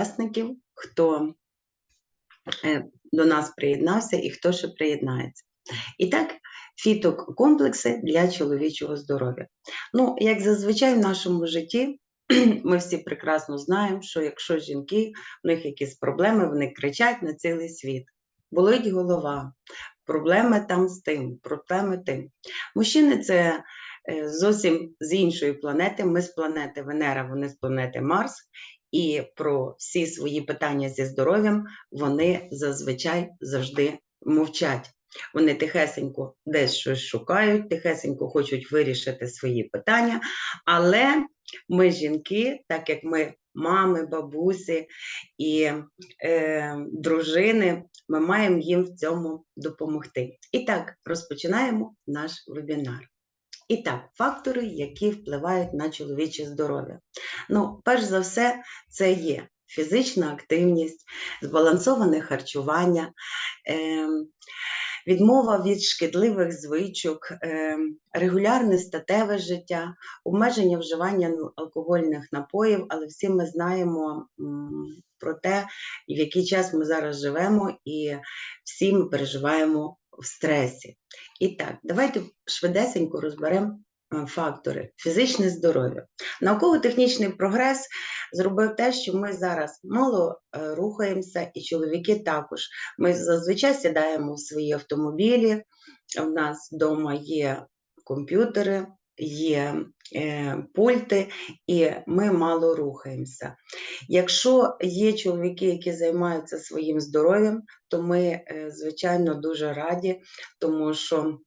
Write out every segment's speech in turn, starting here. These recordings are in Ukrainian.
учасників, хто е, до нас приєднався і хто ще приєднається. І так, фітокомплекси для чоловічого здоров'я. Ну, як зазвичай в нашому житті, ми всі прекрасно знаємо, що якщо жінки, в них якісь проблеми, вони кричать на цілий світ. Болить голова, проблеми там з тим, проблеми тим. Мужчини це е, зовсім з іншої планети. Ми з планети Венера, вони з планети Марс. І про всі свої питання зі здоров'ям вони зазвичай завжди мовчать. Вони тихесенько десь щось шукають, тихесенько хочуть вирішити свої питання. Але ми, жінки, так як ми мами, бабусі і е, дружини, ми маємо їм в цьому допомогти. І так, розпочинаємо наш вебінар. І так, фактори, які впливають на чоловіче здоров'я. Ну, перш за все, це є фізична активність, збалансоване харчування, е, відмова від шкідливих звичок, е, регулярне статеве життя, обмеження вживання ну, алкогольних напоїв, але всі ми знаємо про те, в який час ми зараз живемо, і всі ми переживаємо в стресі. І так, давайте швидесенько розберемо е, фактори фізичне здоров'я. Науково-технічний прогрес зробив те, що ми зараз мало е, рухаємося, і чоловіки також. Ми зазвичай сідаємо в свої автомобілі. в нас вдома є комп'ютери, є е, пульти, і ми мало рухаємося. Якщо є чоловіки, які займаються своїм здоров'ям, то ми, е, звичайно, дуже раді, тому що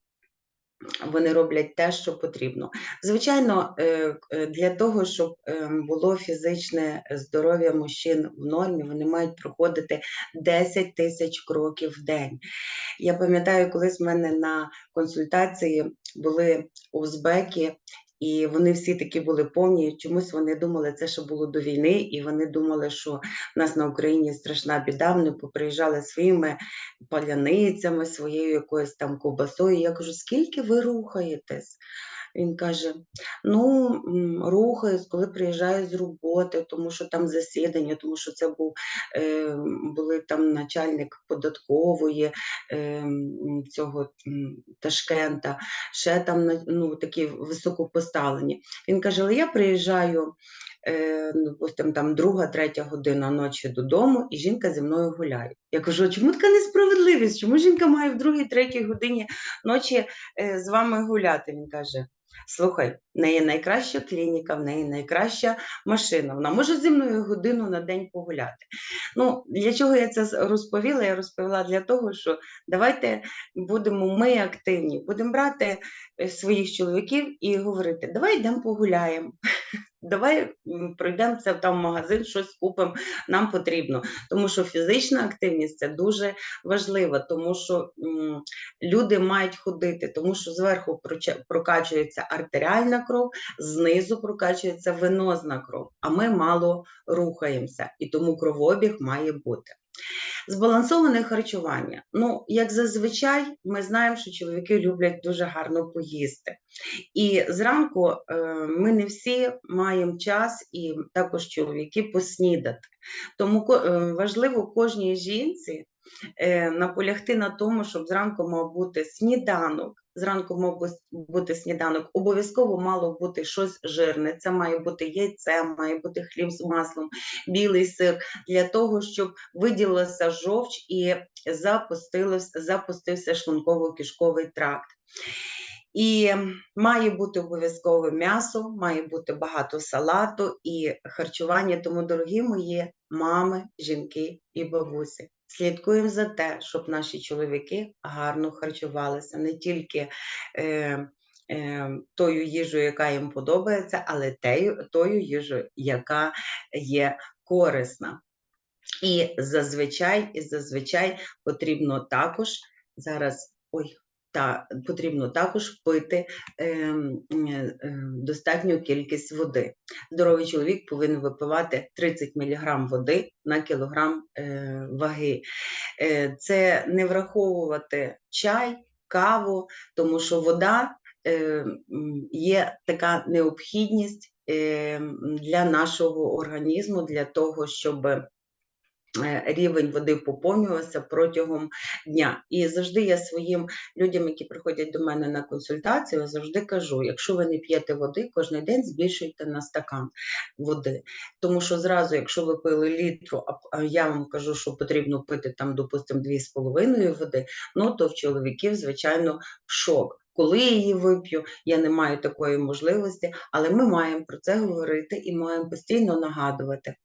вони роблять те, що потрібно. Звичайно, е, е, для того, щоб е, було фізичне здоров'я мужчин в нормі, вони мають проходити 10 тисяч кроків в день. Я пам'ятаю, колись в мене на консультації були узбеки, і вони всі такі були повні. Чомусь вони думали, це ще було до війни, і вони думали, що в нас на Україні страшна біда. Вони поприїжджали своїми паляницями, своєю якоюсь там ковбасою. Я кажу, скільки ви рухаєтесь? Він каже: ну, рухаюсь, коли приїжджаю з роботи, тому що там засідання, тому що це був е, були там начальник податкової е, цього Ташкента, ще там ну, такі високопоставлені. Він каже, але я приїжджаю. Е, ну, допустим, там друга, третя година ночі додому, і жінка зі мною гуляє. Я кажу, чому така несправедливість? Чому жінка має в другій, третій годині ночі е, з вами гуляти? Він каже: Слухай, в неї найкраща клініка, в неї найкраща машина. Вона може зі мною годину на день погуляти. Ну, для чого я це розповіла? Я розповіла для того, що давайте будемо ми активні, будемо брати е, своїх чоловіків і говорити, давай йдемо погуляємо. Давай пройдемося там в магазин, щось купимо, нам потрібно. Тому що фізична активність це дуже важливо, тому що м, люди мають ходити, тому що зверху прокачується артеріальна кров, знизу прокачується венозна кров, а ми мало рухаємося, і тому кровообіг має бути. Збалансоване харчування. Ну, як зазвичай, ми знаємо, що чоловіки люблять дуже гарно поїсти. І зранку е, ми не всі маємо час, і також чоловіки поснідати. Тому е, важливо кожній жінці е, наполягти на тому, щоб зранку мав бути сніданок. Зранку мав бу- бути сніданок, обов'язково мало бути щось жирне. Це має бути яйце, має бути хліб з маслом, білий сир, для того, щоб виділилася жовч і запустився шлунково-кишковий тракт. І має бути обов'язково м'ясо, має бути багато салату і харчування. Тому, дорогі мої мами, жінки і бабусі, слідкуємо за те, щоб наші чоловіки гарно харчувалися, не тільки е, е, тою їжею, яка їм подобається, але тею, тою їжею, яка є корисна. І зазвичай, і зазвичай потрібно також зараз ой, та, потрібно також пити ем, е, е, достатню кількість води. Здоровий чоловік повинен випивати 30 мг води на кілограм е, ваги. Е, це не враховувати чай, каву, тому що вода е, є така необхідність е, для нашого організму, для того, щоб рівень води поповнювався протягом дня. І завжди я своїм людям, які приходять до мене на консультацію, завжди кажу: якщо ви не п'єте води, кожен день збільшуйте на стакан води. Тому що зразу, якщо ви пили літру, а- а я вам кажу, що потрібно пити там, допустимо, 2,5 води, ну то в чоловіків, звичайно, шок. Коли я її вип'ю, я не маю такої можливості, але ми маємо про це говорити і маємо постійно нагадувати.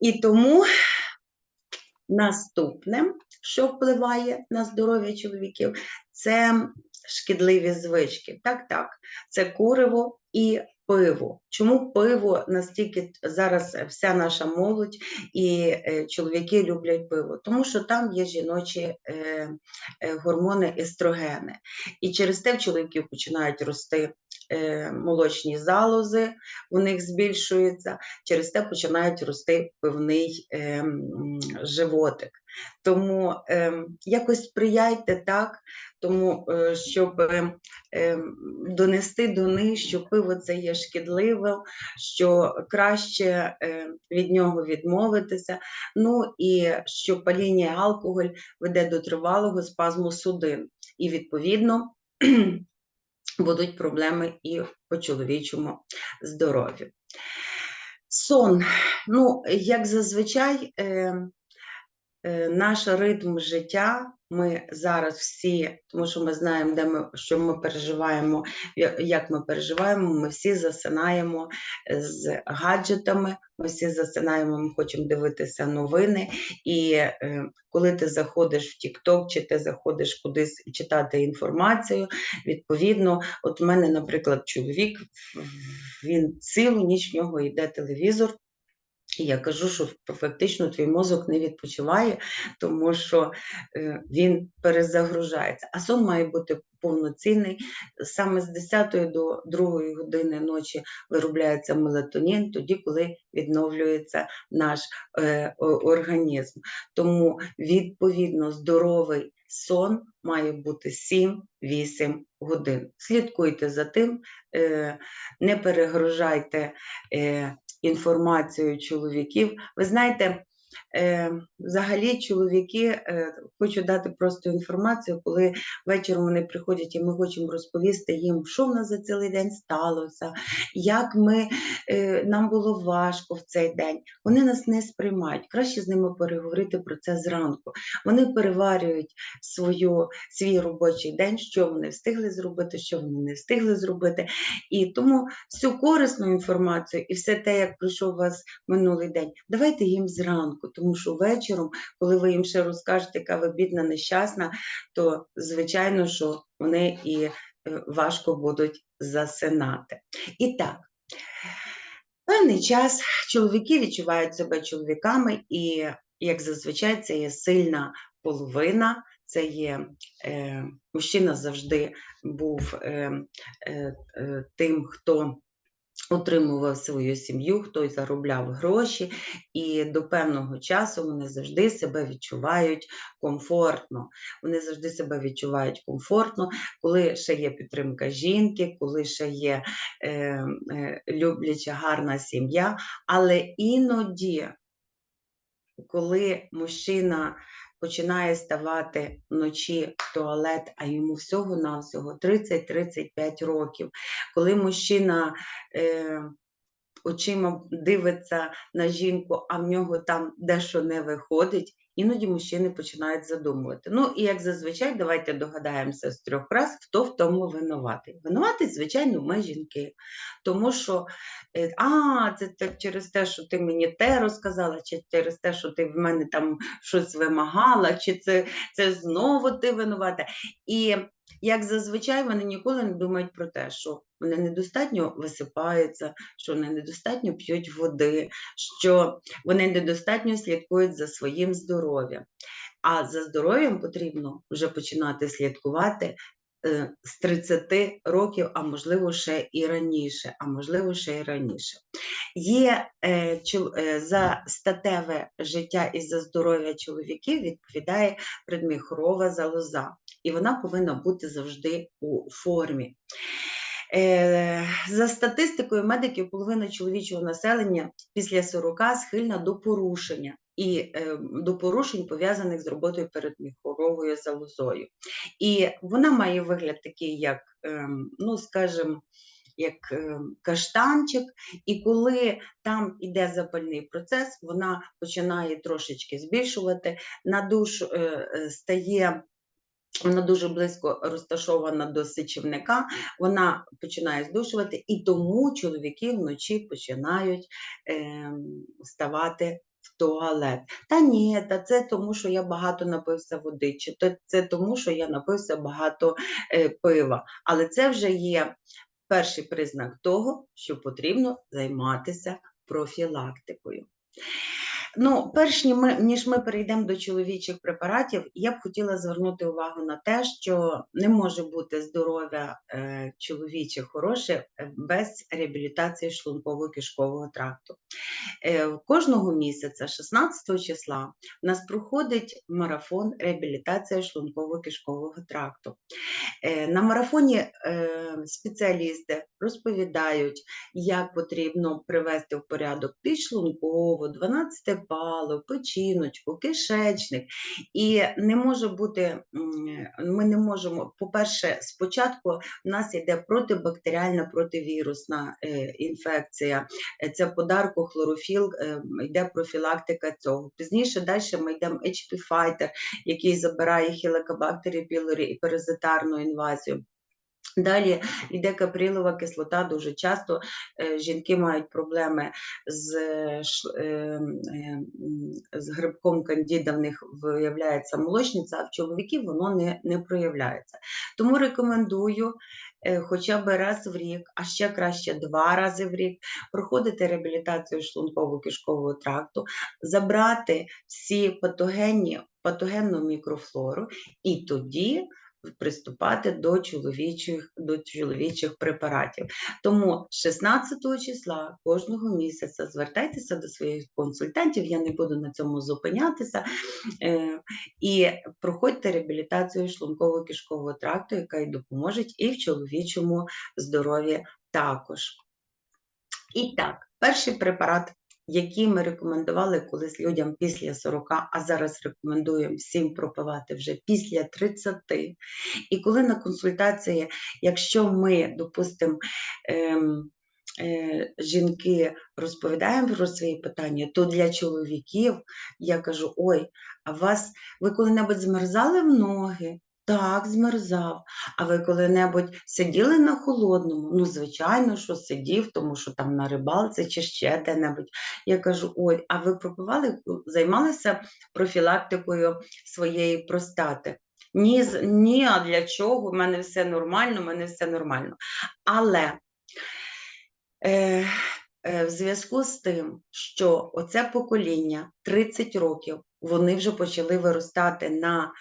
І тому наступне, що впливає на здоров'я чоловіків, це шкідливі звички. Так, так, це куриво і пиво. Чому пиво настільки зараз вся наша молодь і е, чоловіки люблять пиво? Тому що там є жіночі е, е, гормони естрогени. І через те в чоловіків починають рости молочні залози, у них збільшуються, через те починають рости пивний е, животик. Тому е, якось сприяйте так, тому е, щоб е, е, донести до них, що пиво це є шкідливе, що краще е, від нього відмовитися. Ну і що паління алкоголь веде до тривалого спазму судин. І відповідно будуть проблеми і по чоловічому здоров'ю. Сон. Ну, як зазвичай, е, е, наш ритм життя. Ми зараз всі, тому що ми знаємо, де ми що ми переживаємо, як ми переживаємо. Ми всі засинаємо з гаджетами. Ми всі засинаємо, ми хочемо дивитися новини. І е, коли ти заходиш в TikTok, чи ти заходиш кудись читати інформацію, відповідно, от в мене, наприклад, чоловік, він цілу ніч в нього йде телевізор. Я кажу, що фактично твій мозок не відпочиває, тому що е, він перезагружається. А сон має бути повноцінний. Саме з 10 до 2 години ночі виробляється мелатонін, тоді, коли відновлюється наш е, організм. Тому відповідно здоровий сон має бути 7-8 годин. Слідкуйте за тим, е, не перегружайте. Інформацію чоловіків. Ви знаєте, взагалі чоловіки, е, хочу дати просто інформацію, коли вечором вони приходять і ми хочемо розповісти їм, що в нас за цілий день сталося, як ми, е, нам було важко в цей день. Вони нас не сприймають. Краще з ними переговорити про це зранку. Вони переварюють свою, свій робочий день, що вони встигли зробити, що вони не встигли зробити. І тому всю корисну інформацію і все те, як пройшов у вас минулий день, давайте їм зранку, тому що вечором, коли ви їм ще розкажете, яка ви бідна, нещасна, то звичайно, що вони і е, важко будуть засинати. І так. Певний час чоловіки відчувають себе чоловіками, і, як зазвичай, це є сильна половина, це є е, мужчина завжди був е, е, е, тим, хто утримував свою сім'ю, хто заробляв гроші, і до певного часу вони завжди себе відчувають комфортно. Вони завжди себе відчувають комфортно, коли ще є підтримка жінки, коли ще є е, е, любляча гарна сім'я, але іноді, коли мужчина починає ставати вночі в туалет, а йому всього-навсього 30-35 років, коли мужчина е, очима дивиться на жінку, а в нього там дещо не виходить, іноді мужчини починають задумувати. Ну і як зазвичай, давайте догадаємося з трьох раз, хто в тому винуватий. Винуватий, звичайно, ми жінки. Тому що е, а, це через те, що ти мені те розказала, чи через те, що ти в мене там щось вимагала, чи це, це знову ти винувата. І як зазвичай вони ніколи не думають про те, що вони недостатньо висипаються, що вони недостатньо п'ють води, що вони недостатньо слідкують за своїм здоров'ям. А за здоров'ям потрібно вже починати слідкувати з 30 років, а можливо ще і раніше, а можливо ще і раніше. Є е, е, за статеве життя і за здоров'я чоловіків відповідає предміхорова залоза, і вона повинна бути завжди у формі. Е, За статистикою медиків, половина чоловічого населення після 40 схильна до порушення і е, до порушень, пов'язаних з роботою передміхоровою залозою. І вона має вигляд такий, як, ем, ну, скажімо, як е, каштанчик, і коли там іде запальний процес, вона починає трошечки збільшувати, на душ е, стає. Вона дуже близько розташована до сечівника, вона починає здушувати, і тому чоловіки вночі починають е, вставати в туалет. Та ні, та це тому, що я багато напився води, чи це тому, що я напився багато е, пива. Але це вже є перший признак того, що потрібно займатися профілактикою. Ну, перш ні- ніж ми перейдемо до чоловічих препаратів, я б хотіла звернути увагу на те, що не може бути здоров'я е, чоловіче хороше е, без реабілітації шлунково-кишкового тракту. Е, кожного місяця, 16 числа, у нас проходить марафон реабілітація шлунково-кишкового тракту. На марафоні спеціалісти розповідають, як потрібно привести в порядок підшлункову, 12 пало, печіночку, кишечник. І не може бути, ми не можемо, по-перше, спочатку в нас йде протибактеріальна, противірусна е, інфекція, Е, це подарку хлорофіл, е, йде профілактика цього. Пізніше далі ми йдемо HP Fighter, який забирає хілокобактері пілорі і паразитарну інвазію. Далі йде каприлова кислота. Дуже часто е, жінки мають проблеми з, е, е, з грибком кандіда, в них виявляється молочниця, а в чоловіків воно не, не проявляється. Тому рекомендую хоча б раз в рік, а ще краще два рази в рік, проходити реабілітацію шлунково-кишкового тракту, забрати всі патогенні, патогенну мікрофлору, і тоді приступати до чоловічих, до чоловічих препаратів. Тому 16 числа кожного місяця звертайтеся до своїх консультантів, я не буду на цьому зупинятися, е, і проходьте реабілітацію шлунково-кишкового тракту, яка й допоможе і в чоловічому здоров'ї також. І так, перший препарат, який ми рекомендували колись людям після 40, а зараз рекомендуємо всім пропивати вже після 30. І коли на консультації, якщо ми, допустимо, ем, е, жінки розповідаємо про свої питання, то для чоловіків я кажу: ой, а вас ви коли-небудь змерзали в ноги? Так, змерзав. А ви коли-небудь сиділи на холодному? Ну, звичайно, що сидів, тому що там на рибалці чи ще де-небудь. Я кажу: ой, а ви пропивали, займалися профілактикою своєї простати? Ні, ні, а для чого? У мене все нормально, у мене все нормально. Але е, е, в зв'язку з тим, що оце покоління 30 років, вони вже почали виростати на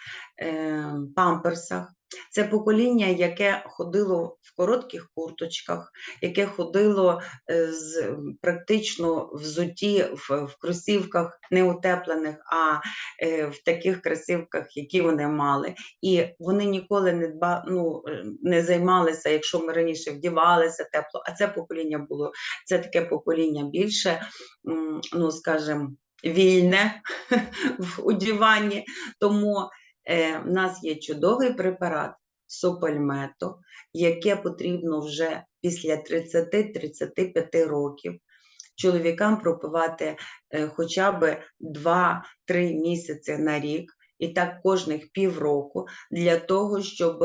е, памперсах. Це покоління, яке ходило в коротких курточках, яке ходило е, з практично взуті в, в кросівках не утеплених, а е, в таких кросівках, які вони мали. І вони ніколи не дба, ну, е, не займалися, якщо ми раніше вдівалися тепло, а це покоління було це таке покоління більше, ну скажімо, вільне в одіванні. Тому е, в нас є чудовий препарат сопальмето, яке потрібно вже після 30-35 років чоловікам пропивати е, хоча б 2-3 місяці на рік. І так кожних півроку для того, щоб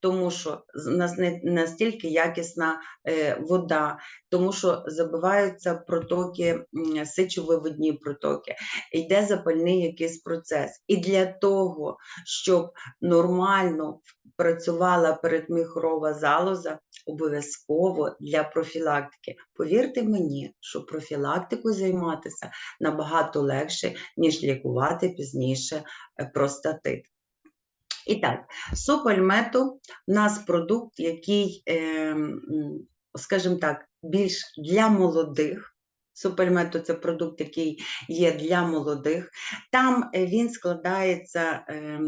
тому що у нас не настільки якісна е, вода, тому що забиваються протоки, сичовиводні протоки, йде запальний якийсь процес. І для того, щоб нормально працювала передміхорова залоза, обов'язково для профілактики. Повірте мені, що профілактикою займатися набагато легше, ніж лікувати пізніше е, простатит. І так, сопельмету у нас продукт, який, е, скажімо так, більш для молодих. Супельмету це продукт, який є для молодих. Там е, він складається е,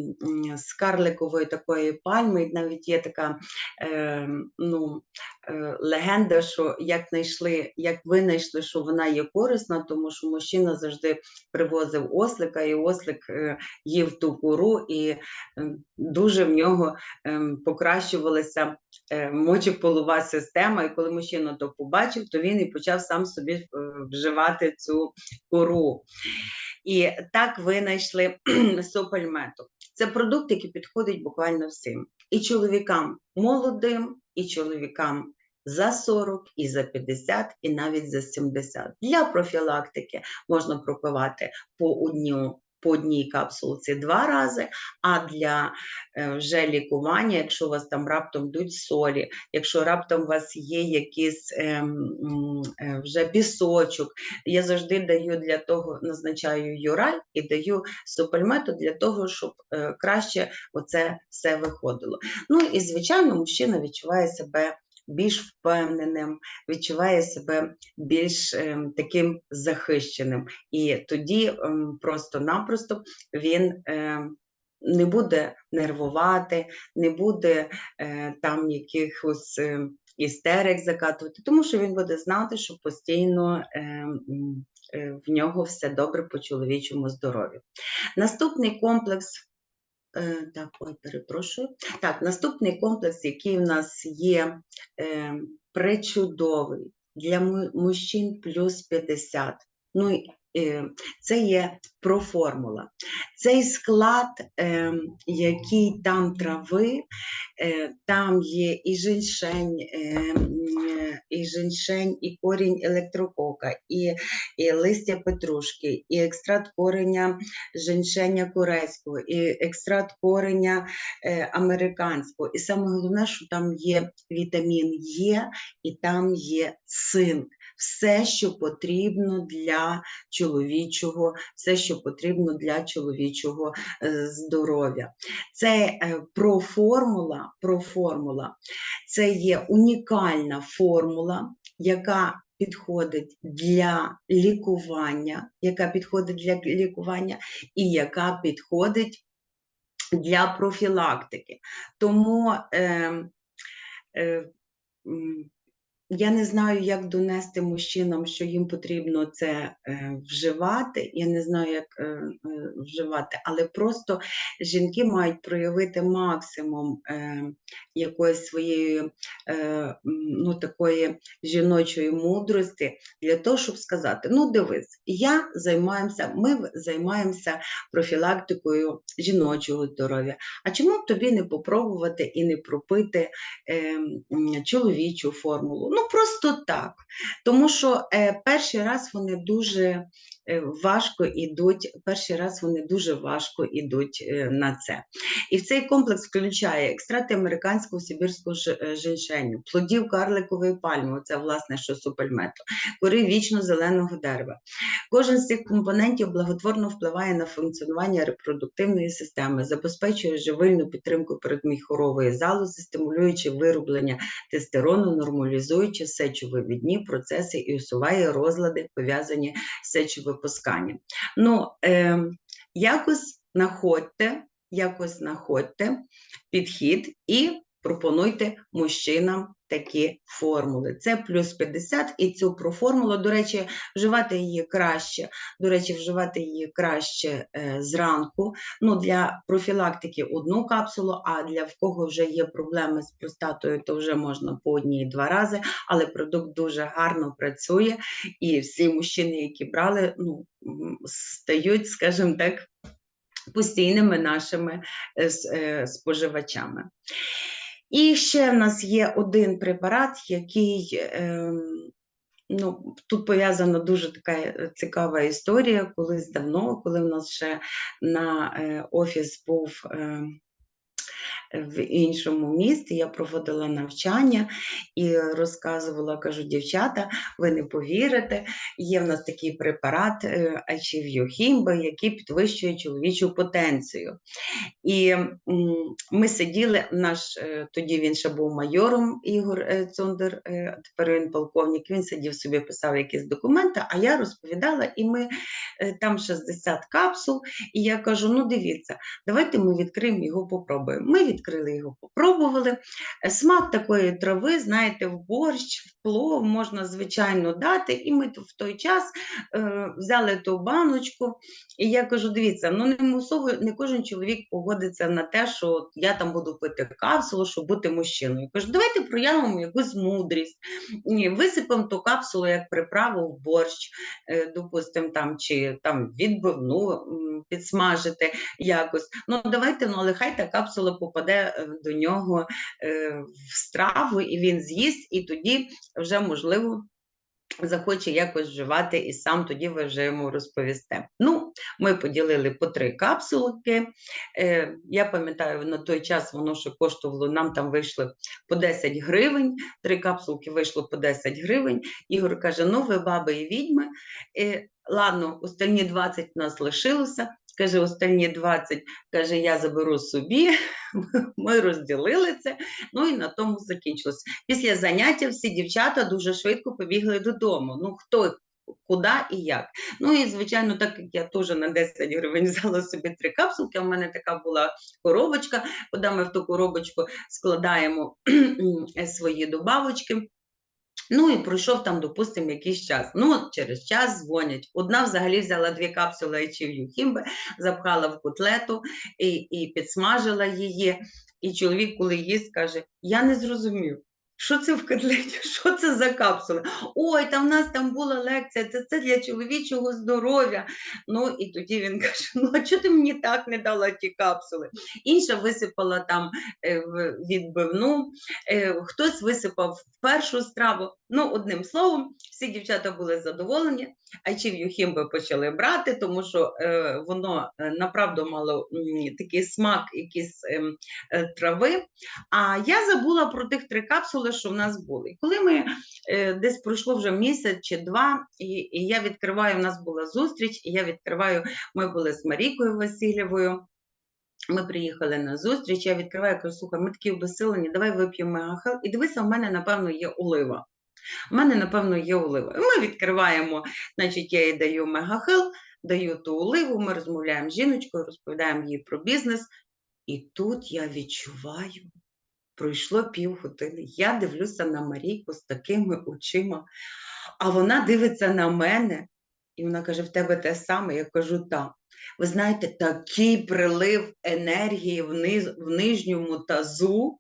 з карликової такої пальми, і навіть є така е, ну, е, легенда, що як знайшли, як ви знайшли, що вона є корисна, тому що мужчина завжди привозив ослика, і ослик е, їв ту кору, і дуже в нього е, покращувалася мочеполова система. І коли мужчина то побачив, то він і почав сам собі вживати цю кору. І так винайшли сопельмету. Це продукт, який підходить буквально всім. І чоловікам молодим, і чоловікам за 40, і за 50, і навіть за 70. Для профілактики можна пропивати по одню. По одній капсулці два рази, а для е, вже лікування, якщо у вас там раптом йдуть солі, якщо раптом у вас є якийсь ем, е, вже пісочок, я завжди даю для того, назначаю юраль і даю супельмету для того, щоб е, краще оце все виходило. Ну і звичайно, мужчина відчуває себе більш впевненим, відчуває себе більш ем, таким захищеним. І тоді ем, просто-напросто він. ем, не буде нервувати, не буде е, там якихось е, істерик закатувати, тому що він буде знати, що постійно е, е, в нього все добре по чоловічому здоров'ю. Наступний комплекс. Е, Так, ой, перепрошую. Так, наступний комплекс, який в нас є е, пречудовий для мужчин плюс 50. Ну, е, це є проформула. Цей склад, е, який там трави, е, там є і женьшень, е, е, і женьшень, і корінь електрокока, і, і листя петрушки, і екстракт кореня женьшеня корейського, і екстракт кореня е, американського. І саме головне, що там є вітамін Е і там є цинк. Все, що потрібно для чоловічого, все, що потрібно для чоловічого е, здоров'я. Це е, проформула, проформула, це є унікальна формула, яка підходить для лікування, яка підходить для лікування і яка підходить для профілактики. Тому е, е, м, я не знаю, як донести мужчинам, що їм потрібно це е, вживати. Я не знаю, як е, е, вживати, але просто жінки мають проявити максимум е, якоїсь своєї е, ну, такої жіночої мудрості для того, щоб сказати: ну, дивись, я займаємося, ми займаємося профілактикою жіночого здоров'я. А чому б тобі не попробувати і не пропити е, чоловічу формулу? Ну, просто так. Тому що е, перший раз вони дуже важко ідуть, перший раз вони дуже важко ідуть е, на це. І в цей комплекс включає екстракти американського сибірського е, женьшеню, плодів карликової пальми, це власне що супельмету, кори вічно-зеленого дерева. Кожен з цих компонентів благотворно впливає на функціонування репродуктивної системи, забезпечує живильну підтримку передміхорової залози, стимулюючи вироблення тестерону, нормалізуючи сечовивідні процеси і усуває розлади, пов'язані з сечовипусканням. Ну, е, якось знаходьте, якось знаходьте підхід і пропонуйте мужчинам такі формули. Це плюс 50 і цю проформулу, до речі, вживати її краще. До речі, вживати її краще е, зранку. Ну, для профілактики одну капсулу, а для в кого вже є проблеми з простатою, то вже можна по одній два рази, але продукт дуже гарно працює, і всі мужчини, які брали, ну, стають, скажімо так, постійними нашими е, е, споживачами. І ще в нас є один препарат, який ем, ну, тут пов'язана дуже така е, цікава історія. Колись давно, коли в нас ще на е, офіс був. В іншому місті я проводила навчання і розказувала, кажу, дівчата, ви не повірите, є в нас такий препарат е, Ачів'юхімба, який підвищує чоловічу потенцію. І ми сиділи, наш е, тоді він ще був майором Ігор е, Цундер, е, а тепер він полковник. Він сидів собі, писав якісь документи, а я розповідала, і ми е, там 60 капсул. І я кажу: ну дивіться, давайте ми відкриємо його, попробуємо. Ми відкрили. його, попробували. Е, Смак такої трави, знаєте, в борщ, в плов можна звичайно дати. І ми в той час е, взяли ту баночку. І я кажу: дивіться, ну не мусово, не кожен чоловік погодиться на те, що я там буду пити капсулу, щоб бути мужчиною. Я кажу, давайте проявимо якусь мудрість. Ні, висипемо ту капсулу як приправу в борщ, е, допустимо, там чи там відбивну підсмажити якось. Ну давайте, ну але хай та капсула попаде е, до нього е, в страву, і він з'їсть, і тоді вже можливо. Захоче якось вживати і сам тоді ви вже йому розповісте. Ну, ми поділили по три капсулки. Е, я пам'ятаю, на той час воно ще коштувало, нам там вийшли по 10 гривень, три капсулки вийшло по 10 гривень. Ігор каже: ну ви баби і відьми. Е, ладно, останні 20 в нас лишилося. Каже, останні 20, каже, я заберу собі. Ми розділили це. Ну і на тому закінчилось. Після заняття всі дівчата дуже швидко побігли додому. Ну хто куди і як. Ну і звичайно, так як я теж на 10 гривень взяла собі три капсулки. У мене така була коробочка, куди ми в ту коробочку складаємо свої добавочки. Ну і пройшов там, допустимо, якийсь час. Ну, через час дзвонять. Одна взагалі взяла дві капсули Ечів Хімби, запхала в котлету і, і підсмажила її. І чоловік, коли їсть, каже: Я не зрозумів. Що це в котлеті? Що це за капсули? Ой, там в нас там була лекція, це, це для чоловічого здоров'я. Ну і тоді він каже: Ну, а чого ти мені так не дала ті капсули? Інша висипала там е, відбивну, е, хтось висипав першу страву. Ну, одним словом, всі дівчата були задоволені, а чи в Юхімби почали брати, тому що е, воно е, направду мало м, такий смак, якісь ем, е, трави. А я забула про тих три капсули, що в нас були. Коли ми е, десь пройшло вже місяць чи два, і, і я відкриваю, у нас була зустріч, і я відкриваю, ми були з Марійкою Васильєвою. Ми приїхали на зустріч, я відкриваю, кажу, слухай, ми такі обесилені, давай вип'ємо мегахел. І дивися, в мене, напевно, є олива. У мене, напевно, є олива. Ми відкриваємо, значить, я їй даю мегахел, даю ту оливу, ми розмовляємо з жіночкою, розповідаємо їй про бізнес. І тут я відчуваю, пройшло півгодини. Я дивлюся на Марійку з такими очима, а вона дивиться на мене, і вона каже: в тебе те саме. Я кажу, так. Ви знаєте, такий прилив енергії вниз, в нижньому тазу,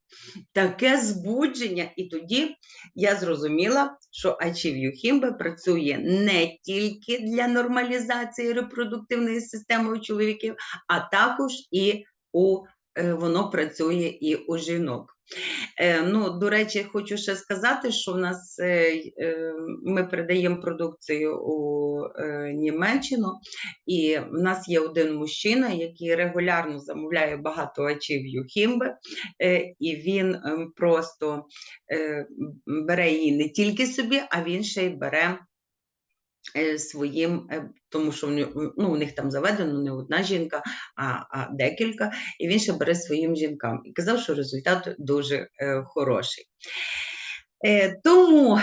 таке збудження. І тоді я зрозуміла, що Ачів Хімбе працює не тільки для нормалізації репродуктивної системи у чоловіків, а також і у воно працює і у жінок. Е, ну, до речі, хочу ще сказати, що в нас е, е, ми передаємо продукцію у е, Німеччину, і в нас є один мужчина, який регулярно замовляє багато ачів Юхімби, е, і він ем, просто е, бере її не тільки собі, а він ще й бере е, своїм, е, тому що ну, у них там заведено не одна жінка, а, а декілька, і він ще бере своїм жінкам. І казав, що результат дуже е, хороший. Е, тому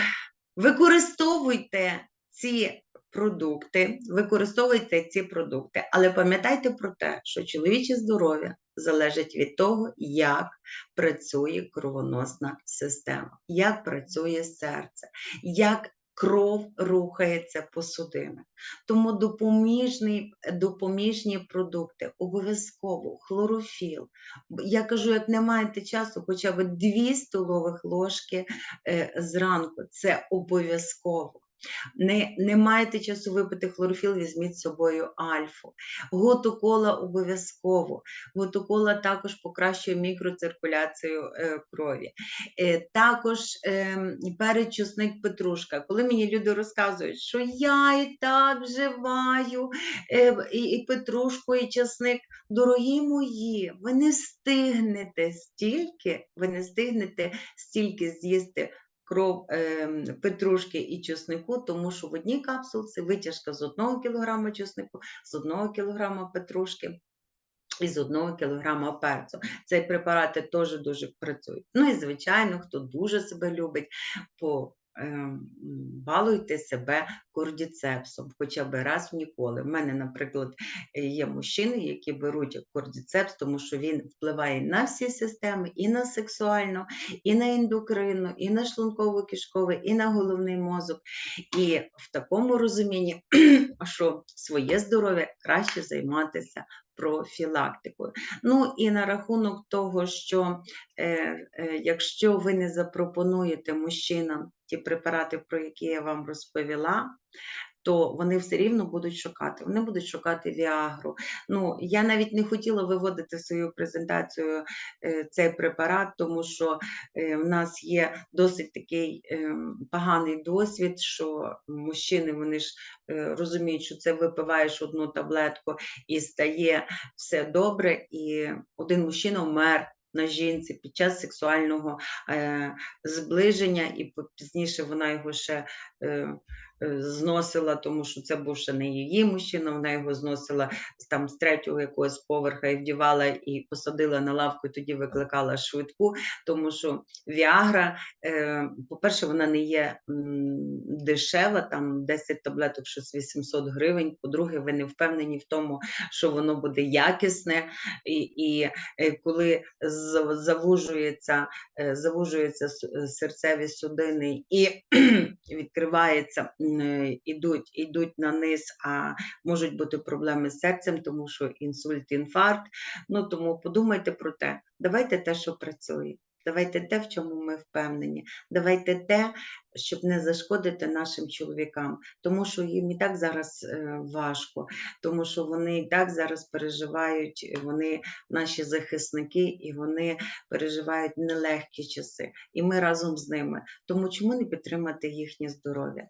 використовуйте ці продукти, використовуйте ці продукти, але пам'ятайте про те, що чоловіче здоров'я залежить від того, як працює кровоносна система, як працює серце, як кров рухається по судинах. Тому допоміжні, допоміжні продукти обов'язково хлорофіл. Я кажу, як не маєте часу, хоча б 2 столових ложки е, зранку. Це обов'язково. Не, не маєте часу випити хлорофіл, візьміть з собою альфу. Готокола обов'язково. Готокола також покращує мікроциркуляцію е, крові. Е, також е, перець, чесник, петрушка. Коли мені люди розказують, що я і так вживаю е, і, і петрушку, і чесник, дорогі мої, ви не встигнете стільки, ви не встигнете стільки з'їсти кров ем, петрушки і чеснику, тому що в одній капсулці витяжка з 1 кг чеснику, з 1 кг петрушки і з одного кілограма перцю. Цей препарати теж дуже працюють. Ну і звичайно, хто дуже себе любить, по балуйте себе кордіцепсом хоча б раз в ніколи. У мене, наприклад, е, є мужчини, які беруть кордіцепс, тому що він впливає на всі системи, і на сексуальну, і на ендокринну, і на шлунково-кишковий, і на головний мозок. І в такому розумінні, що своє здоров'я краще займатися профілактикою. Ну і на рахунок того, що е, е, якщо ви не запропонуєте мужчинам ті препарати, про які я вам розповіла, то вони все рівно будуть шукати. Вони будуть шукати Віагру. Ну, я навіть не хотіла виводити свою презентацію е, цей препарат, тому що е, в нас є досить такий е, поганий досвід, що мужчини вони ж розуміють, що це випиваєш одну таблетку і стає все добре. І один мужчина вмер на жінці під час сексуального е, зближення, і пізніше вона його ще. Е, Зносила, тому що це був ще не її мужчина, вона його зносила там з третього якогось поверха і вдівала і посадила на лавку, і тоді викликала швидку, тому що Віагра, е, по-перше, вона не є дешева, там 10 таблеток, щось 800 гривень. По-друге, ви не впевнені в тому, що воно буде якісне, і, і е, коли завужується, е, завужуються е, серцеві судини і відкривається, е, ідуть, ідуть на низ, а можуть бути проблеми з серцем, тому що інсульт, інфаркт. Ну тому подумайте про те, давайте те, що працює. Давайте те, в чому ми впевнені. Давайте те, щоб не зашкодити нашим чоловікам, тому що їм і так зараз е, важко, тому що вони і так зараз переживають, е, вони наші захисники, і вони переживають нелегкі часи. І ми разом з ними. Тому чому не підтримати їхнє здоров'я?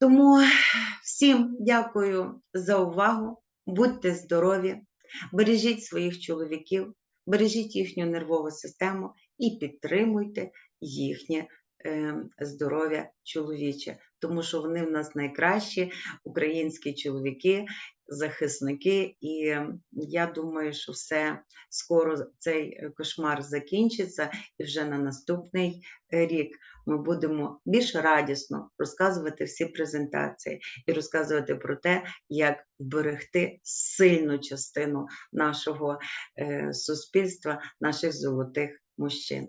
Тому всім дякую за увагу. Будьте здорові, бережіть своїх чоловіків, бережіть їхню нервову систему і підтримуйте їхнє е, здоров'я чоловіче, тому що вони в нас найкращі українські чоловіки, захисники. І я думаю, що все скоро цей кошмар закінчиться, і вже на наступний рік ми будемо більш радісно розказувати всі презентації і розказувати про те, як вберегти сильну частину нашого е, суспільства, наших золотих мужчин.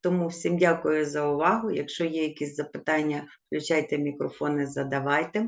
Тому всім дякую за увагу. Якщо є якісь запитання, включайте мікрофони, задавайте.